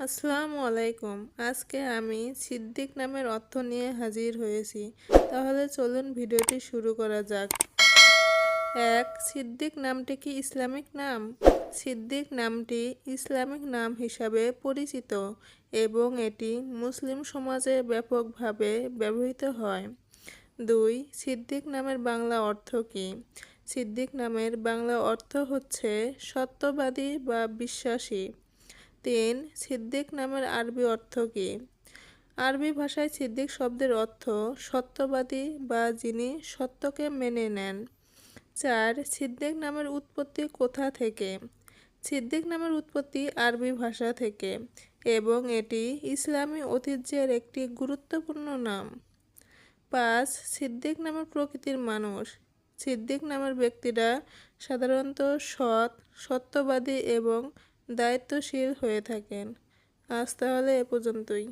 আসসালামু আলাইকুম। আজকে আমি সিদ্দিক নামের অর্থ নিয়ে হাজির হয়েছি। তাহলে চলুন ভিডিওটি শুরু করা যাক। এক, সিদ্দিক নামটি কি ইসলামিক নাম? সিদ্দিক নামটি ইসলামিক নাম হিসাবে পরিচিত এবং এটি মুসলিম সমাজে ব্যাপকভাবে ব্যবহৃত হয়। দুই, সিদ্দিক নামের বাংলা অর্থ কী? সিদ্দিক নামের বাংলা অর্থ হচ্ছে সত্যবাদী বা বিশ্বাসী। তিন, সিদ্দিক নামের আরবি অর্থ কী? আরবি ভাষায় সিদ্দিক শব্দের অর্থ সত্যবাদী বা যিনি সত্যকে মেনে নেন। চার, সিদ্দিক নামের উৎপত্তি কোথা থেকে? সিদ্দিক নামের উৎপত্তি আরবি ভাষা থেকে এবং এটি ইসলামী ঐতিহ্যের একটি গুরুত্বপূর্ণ নাম। পাঁচ, সিদ্দিক নামের প্রকৃতির মানুষ। সিদ্দিক নামের ব্যক্তিরা সাধারণত সৎ, সত্যবাদী এবং দায়িত্বশীল হয়ে থাকেন। আজ তাহলে এ পর্যন্তই।